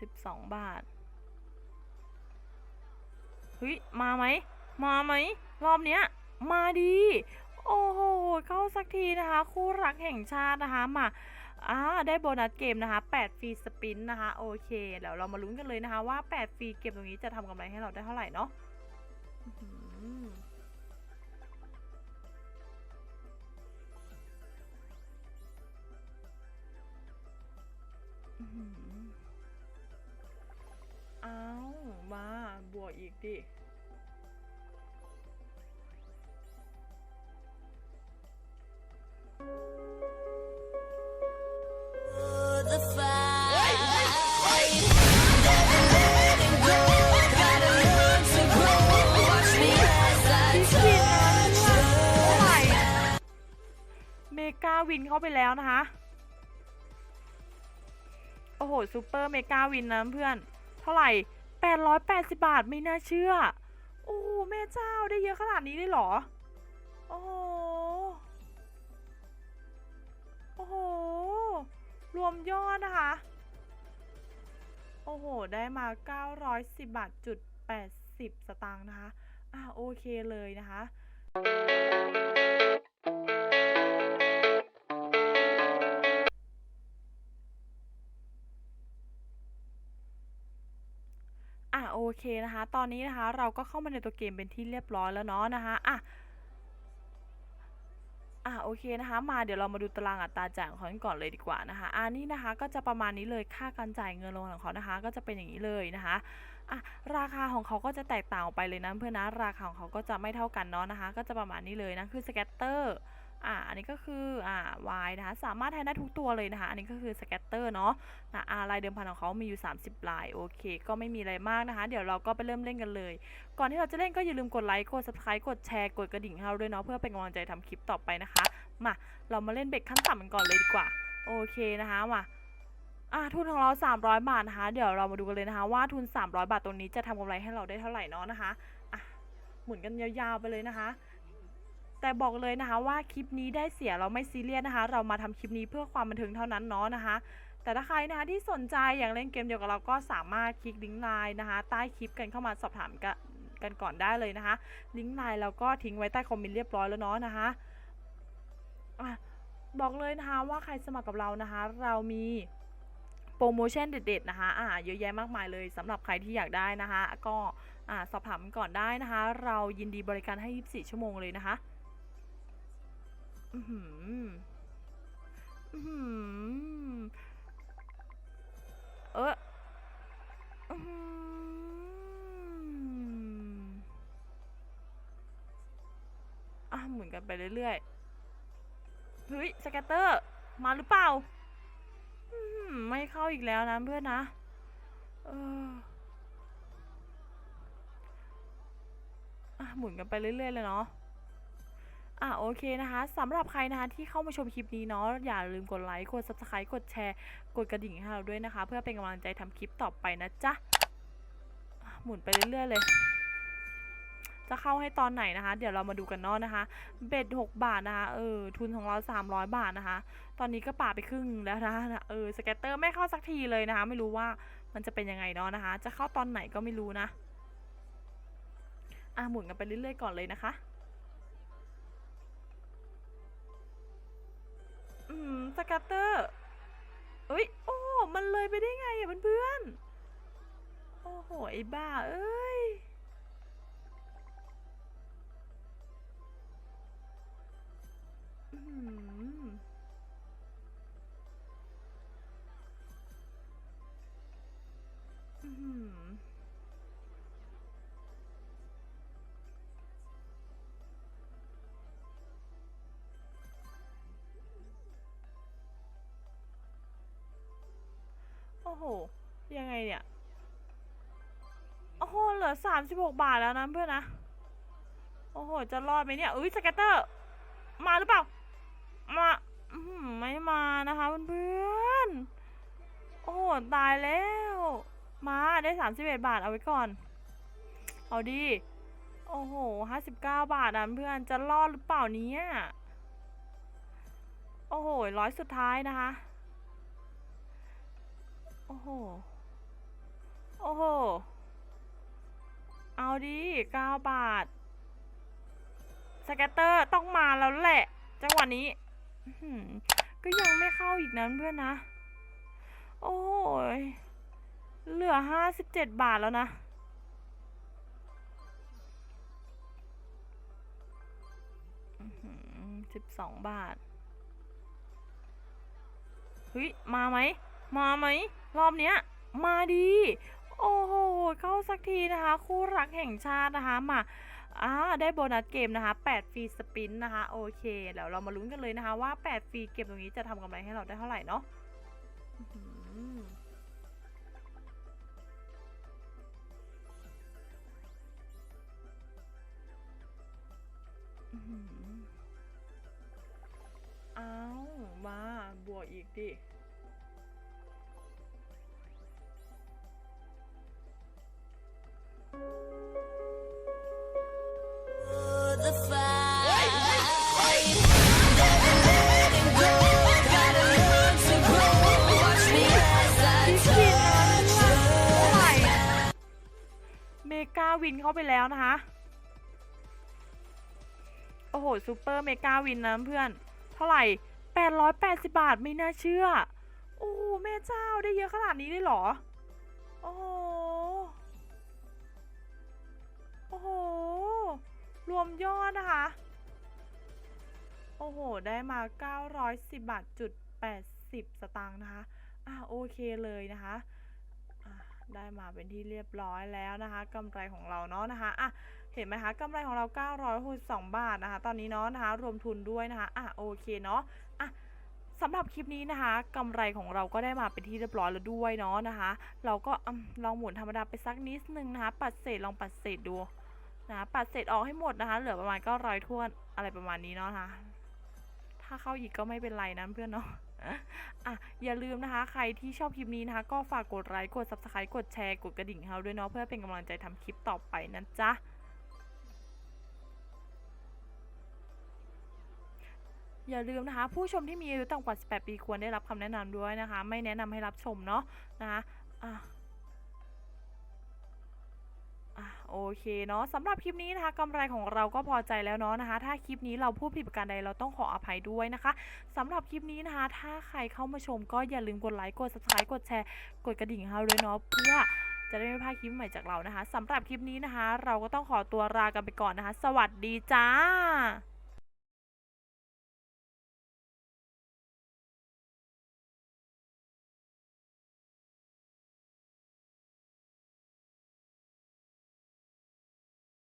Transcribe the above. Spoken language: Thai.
สิบสองบาทเฮ้ยมาไหม มาไหม รอบเนี้ย มาดี โอ้โห เข้าสักทีนะคะ คู่รักแห่งชาตินะคะมาอ่าได้โบนัสเกมนะคะ8ฟรีสปินนะคะ โอเคแล้วเรามาลุ้นกันเลยนะคะว่า 8ฟรีเกมตรงนี้จะทำกำไรให้เราได้เท่าไหร่เนาะ นนะเท่าไหร่ touch. เมกาวินเข้าไปแล้วนะคะ โอ้โหซูเปอร์เมกาวินนะเพื่อน เท่าไหร่ 880 บาทไม่น่าเชื่อ โอ้แม่เจ้าได้เยอะขนาดนี้เลยเหรอ โอ้โห โอ้โห รวมยอดนะคะ โอ้โห ได้มา 910 บาทจุด80 สตางค์นะคะ อะโอเคเลยนะคะ โอเคนะคะ ตอนนี้นะคะ เราก็เข้ามาในตัวเกมเป็นที่เรียบร้อยแล้วเนาะนะคะอะอะโอเคนะคะมาเดี๋ยวเรามาดูตารางอัตราจ่ายของเขาก่อนเลยดีกว่านะคะอ่านี่นะคะก็จะประมาณนี้เลยค่าการจ่ายเงินลงของเขานะคะ ก็จะเป็นอย่างนี้เลยนะคะอะราคาของเขาก็จะแตกต่างออกไปเลยนะเพื่อนนะราคาของเขาก็จะไม่เท่ากันเนาะนะคะ ก็จะประมาณนี้เลยนะคือสแกตเตอร์ อ่าอันนี้ก็คืออ่า Y นะคะสามารถแทนได้ทุกตัวเลยนะคะ อันนี้ก็คือสแกตเตอร์เนาะนะอ่าลายเดิมพันของเขามีอยู่ 30 ลาย โอเค ก็ไม่มีอะไรมากนะคะ เดี๋ยวเราก็ไปเริ่มเล่นกันเลย ก่อนที่เราจะเล่นก็อย่าลืมกดไลค์กด subscribe กดแชร์กดกระดิ่งให้เราด้วยเนาะเพื่อเป็นกำลังใจทำคลิปต่อไปนะคะมาเรามาเล่นเบ็ดขั้นต่ำกันก่อนเลยดีกว่า โอเคนะคะมาอ่าทุนของเรา 300 บาทนะคะ เดี๋ยวเรามาดูกันเลยนะคะ ว่าทุน 300 บาทตรงนี้จะทำกำไรให้เราได้เท่าไหร่เนาะนะคะอะหมุนกันยาวๆไปเลยนะคะ แต่บอกเลยนะคะว่าคลิปนี้ได้เสียเราไม่ซีเรียสนะคะ เรามาทำคลิปนี้เพื่อความบันเทิงเท่านั้นเนาะนะคะ แต่ถ้าใครนะคะที่สนใจอยากเล่นเกมเดียวกับเราก็สามารถคลิกลิงก์ไลน์นะคะ ใต้คลิปกันเข้ามาสอบถามกันกันก่อนได้เลยนะคะ ลิงก์ไลน์เราก็ทิ้งไว้ใต้คอมเมนต์เรียบร้อยแล้วเนาะนะคะอะบอกเลยนะคะว่าใครสมัครกับเรานะคะ เรามีโปรโมชั่นเด็ดๆนะคะอ่าเยอะแยะมากมายเลยสำหรับใครที่อยากได้นะคะ ก็อ่าสอบถามกันก่อนได้นะคะ เรายินดีบริการให้ 24 ชั่วโมงเลยนะคะ อือหืออื้อหือเอออื้อหืออะหมุนกันไปเรื่อยๆ เฮ้ย สแกตเตอร์ มาหรือเปล่า ไม่เข้าอีกแล้วนะเพื่อนนะ เอออะหมุนกันไปเรื่อยๆเลยเนาะ อะโอเคนะคะสำหรับใครนะคะที่เข้ามาชมคลิปนี้เนาะอย่าลืมกดไลค์กด subscribe กดแชร์กดกระดิ่งให้เราด้วยนะคะ เพื่อเป็นกำลังใจทำคลิปต่อไปนะจ๊ะหมุนไปเรื่อยๆเลยจะเข้าให้ตอนไหนนะคะ เดี๋ยวเรามาดูกันเนาะนะคะ เบ็ดหกบาทนะคะ เออ ทุนของเราสามร้อยบาทนะคะ ตอนนี้ก็ป่าไปครึ่งแล้วนะ เออสแกตเตอร์ไม่เข้าสักทีเลยนะคะ ไม่รู้ว่ามันจะเป็นยังไงเนาะนะคะ จะเข้าตอนไหนก็ไม่รู้นะ อะหมุนกันไปเรื่อยๆก่อนเลยนะคะ อืมสกัตเตอร์เอ้ย โอ้ มันเลยไปได้ไงอะเพื่อนๆ โอ้โห ไอ้บ้า เอ้ย โอ้โห ยังไงเนี่ย โอ้โห เหลือสามสิบหกบาทแล้วนะเพื่อนนะ โอ้โห จะรอดไหมเนี่ย อุ้ยสแกตเตอร์ มาหรือเปล่า มาไม่มานะคะเพื่อนโอ้โห ตายแล้ว มาได้สามสิบเอ็ดบาทเอาไว้ก่อน เอาดี โอ้โหห้าสิบเก้าบาทนะเพื่อน จะรอดหรือเปล่านี้โอ้โห ร้อยสุดท้ายนะคะ โอ้โห โอ้โห เอาดิเก้าบาท สแกตเตอร์ต้องมาแล้วแหละ จังหวะนี้ ก็ยังไม่เข้าอีกนะเพื่อนนะ โอ้ย เหลือห้าสิบเจ็ดบาทแล้วนะสิบสองบาท เฮ้ย มาไหม มาไหม รอบเนี้ยมาดี โอ้โห เข้าสักทีนะคะ คู่รักแห่งชาตินะคะมาอ่าได้โบนัสเกมนะคะ 8 ฟรีสปินนะคะ โอเคเดี๋ยวเรามาลุ้นกันเลยนะคะว่า 8 ฟรีเกมตรงนี้จะทำกำไรให้เราได้เท่าไหร่เนาะอื้อหืออื้อหืออ้าวมาบวกอีกดิ เท่าไรเมกาวินเข้าไปแล้วนะคะ โอ้โหซูเปอร์เมกาวินนะเพื่อน เท่าไหร่ 880 บาทไม่น่าเชื่อ โอ้โหแม่เจ้าได้เยอะขนาดนี้เลยเหรอ โอ้ มยอดนะคะ โอ้โห ได้มา 910 บาทจุด80 สตางค์นะคะ อะโอเคเลยนะคะได้มาเป็นที่เรียบร้อยแล้วนะคะกำไรของเราเนาะนะคะอะเห็นไหมคะกำไรของเรา 962 บาทนะคะ ตอนนี้เนาะนะคะ รวมทุนด้วยนะคะอะโอเคเนาะอะสำหรับคลิปนี้นะคะกำไรของเราก็ได้มาเป็นที่เรียบร้อยแล้วด้วยเนาะนะคะ เราก็ลองหมุนธรรมดาไปสักนิดนึงนะคะ ปัดเศษลองปัดเศษดู นะปัดเศษออกให้หมดนะคะ เหลือประมาณ900ท้วนอะไรประมาณนี้เนาะนะคะถ้าเข้าอีกก็ไม่เป็นไรนะเพื่อนเนาะอะอย่าลืมนะคะ ใครที่ชอบคลิปนี้นะคะ ก็ฝากกดไลค์กด subscribe กดแชร์กดกระดิ่งให้เราด้วยเนาะเพื่อเป็นกำลังใจทำคลิปต่อไปนะจ๊ะอย่าลืมนะคะ ผู้ชมที่มีอายุต่ำกว่า 18 ปีควรได้รับคำแนะนำด้วยนะคะ ไม่แนะนำให้รับชมเนาะนะคะอะ โอเคเนาะสำหรับคลิปนี้นะคะกำไรของเราก็พอใจแล้วเนาะนะคะ ถ้าคลิปนี้เราพูดผิดประการใดเราต้องขออภัยด้วยนะคะสำหรับคลิปนี้นะคะ ถ้าใครเข้ามาชมก็อย่าลืมกดไลค์กด subscribe กดแชร์กดกระดิ่งเราด้วยเนาะเพื่อจะได้ไม่พลาดคลิปใหม่จากเรานะคะสำหรับคลิปนี้นะคะ เราก็ต้องขอตัวลากันไปก่อนนะคะ สวัสดีจ้า